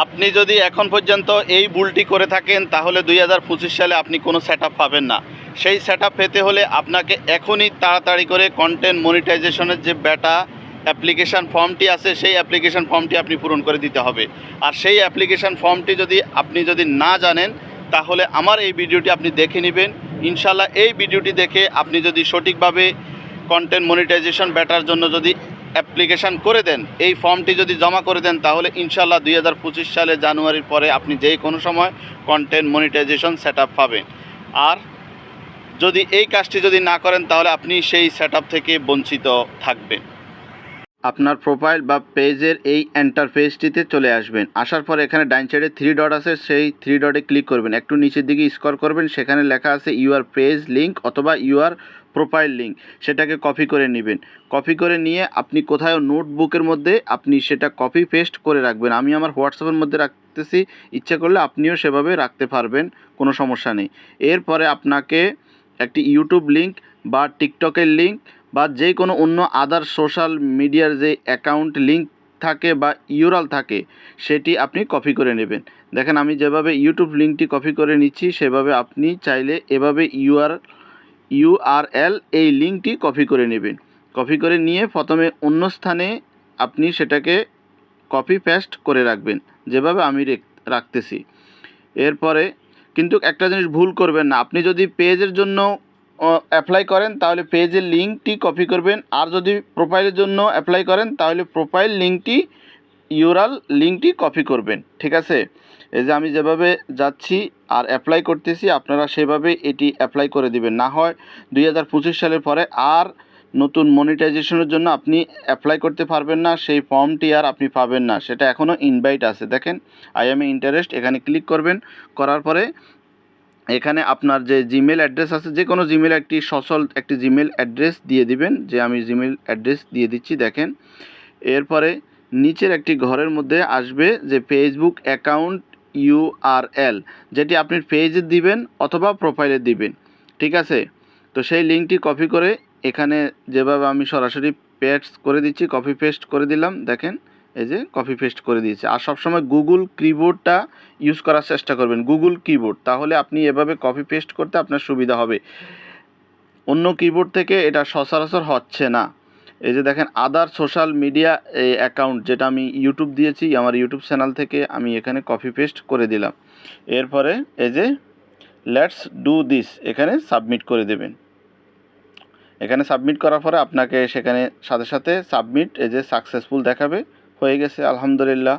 আপনি যদি এখন পর্যন্ত এই ভুলটি করে থাকেন, তাহলে দুই হাজার পঁচিশ সালে আপনি কোনো সেট পাবেন না। সেই সেট পেতে হলে আপনাকে এখনই তাড়াতাড়ি করে কন্টেন্ট মনিটাইজেশনের যে ব্যাটা অ্যাপ্লিকেশান ফর্মটি আছে, সেই অ্যাপ্লিকেশান ফর্মটি আপনি পূরণ করে দিতে হবে। আর সেই অ্যাপ্লিকেশান ফর্মটি যদি আপনি যদি না জানেন, তাহলে আমার এই ভিডিওটি আপনি দেখে নেবেন। ইনশাল্লাহ এই ভিডিওটি দেখে আপনি যদি সঠিকভাবে কন্টেন্ট মনিটাইজেশন ব্যাটার জন্য যদি অ্যাপ্লিকেশান করে দেন, এই ফর্মটি যদি জমা করে দেন, তাহলে ইনশাল্লাহ দুই হাজার পঁচিশ সালে জানুয়ারির পরে আপনি যে কোনো সময় কন্টেন্ট মনিটাইজেশন সেট আপ পাবেন। আর যদি এই কাজটি যদি না করেন, তাহলে আপনি সেই সেট থেকে বঞ্চিত থাকবেন। আপনার প্রোফাইল বা পেজের এই এন্টার পেজটিতে চলে আসবেন। আসার পর এখানে ডাইন সাইডে থ্রি ডট আছে, সেই থ্রি ডটে ক্লিক করবেন। একটু নিচের দিকে স্কর করবেন, সেখানে লেখা আছে ইউআর পেজ লিঙ্ক অথবা ইউআর প্রোফাইল লিঙ্ক সেটাকে কপি করে নেবেন। কপি করে নিয়ে আপনি কোথাও নোটবুকের মধ্যে আপনি সেটা কপি পেস্ট করে রাখবেন। আমি আমার হোয়াটসঅ্যাপের মধ্যে রাখতেছি, ইচ্ছা করলে আপনিও সেভাবে রাখতে পারবেন, কোনো সমস্যা নেই। এরপরে আপনাকে একটি ইউটিউব লিঙ্ক বা টিকটকের লিঙ্ক বা যে কোনো অন্য আদার সোশ্যাল মিডিয়ার যে অ্যাকাউন্ট লিঙ্ক থাকে বা ইউরাল থাকে, সেটি আপনি কপি করে নেবেন। দেখেন, আমি যেভাবে ইউটিউব লিঙ্কটি কপি করে নিচ্ছি, সেভাবে আপনি চাইলে এভাবে ইউআর ইউআরএল এই লিঙ্কটি কপি করে নেবেন। কপি করে নিয়ে প্রথমে অন্য স্থানে আপনি সেটাকে কপি পেস্ট করে রাখবেন, যেভাবে আমি রাখতেছি। এরপরে কিন্তু একটা জিনিস ভুল করবেন না। আপনি যদি পেজের জন্য অ্যাপ্লাই করেন, তাহলে পেজের লিঙ্কটি কপি করবেন। আর যদি প্রোফাইলের জন্য অ্যাপ্লাই করেন, তাহলে প্রোফাইল লিঙ্কটি ইউরাল লিঙ্কটি কপি করবেন। ঠিক আছে? এই যে আমি যেভাবে যাচ্ছি আর অ্যাপ্লাই করতেছি, আপনারা সেভাবে এটি অ্যাপ্লাই করে দিবেন। না হয় দুই হাজার পঁচিশ সালের পরে আর নতুন মনিটাইজেশনের জন্য আপনি অ্যাপ্লাই করতে পারবেন না, সেই ফর্মটি আর আপনি পাবেন না। সেটা এখনও ইনভাইট আছে। দেখেন আই এম এ ইন্টারেস্ট এখানে ক্লিক করবেন। করার পরে এখানে আপনার যে জিমেল অ্যাড্রেস আছে যে কোনো জিমেল একটি সচল একটি জিমেল অ্যাড্রেস দিয়ে দিবেন, যে আমি জিমেল অ্যাড্রেস দিয়ে দিচ্ছি, দেখেন। এরপরে নিচের একটি ঘরের মধ্যে আসবে যে ফেসবুক অ্যাকাউন্ট ইউআরএল যেটি আপনি পেজে দিবেন অথবা প্রোফাইলে দিবেন, ঠিক আছে? তো সেই লিঙ্কটি কপি করে এখানে যেভাবে আমি সরাসরি পেস্ট করে দিচ্ছি কপি পেস্ট করে দিলাম, দেখেন। এই যে কপি পেস্ট করে দিয়েছে। আর সবসময় গুগল কিবোর্ডটা ইউজ করার চেষ্টা করবেন। গুগল কিবোর্ড তাহলে আপনি এভাবে কপি পেস্ট করতে আপনার সুবিধা হবে। অন্য কিবোর্ড থেকে এটা সচরাচর হচ্ছে না। এই যে দেখেন আদার সোশ্যাল মিডিয়া অ্যাকাউন্ট যেটা আমি ইউটিউব দিয়েছি, আমার ইউটিউব চ্যানেল থেকে আমি এখানে কপি পেস্ট করে দিলাম। এরপরে এই যে লেটস ডু দিস এখানে সাবমিট করে দেবেন। এখানে সাবমিট করার পরে আপনাকে সেখানে সাথে সাথে সাবমিট এই যে সাকসেসফুল দেখাবে। হয়ে গেছে আলহামদুলিল্লাহ।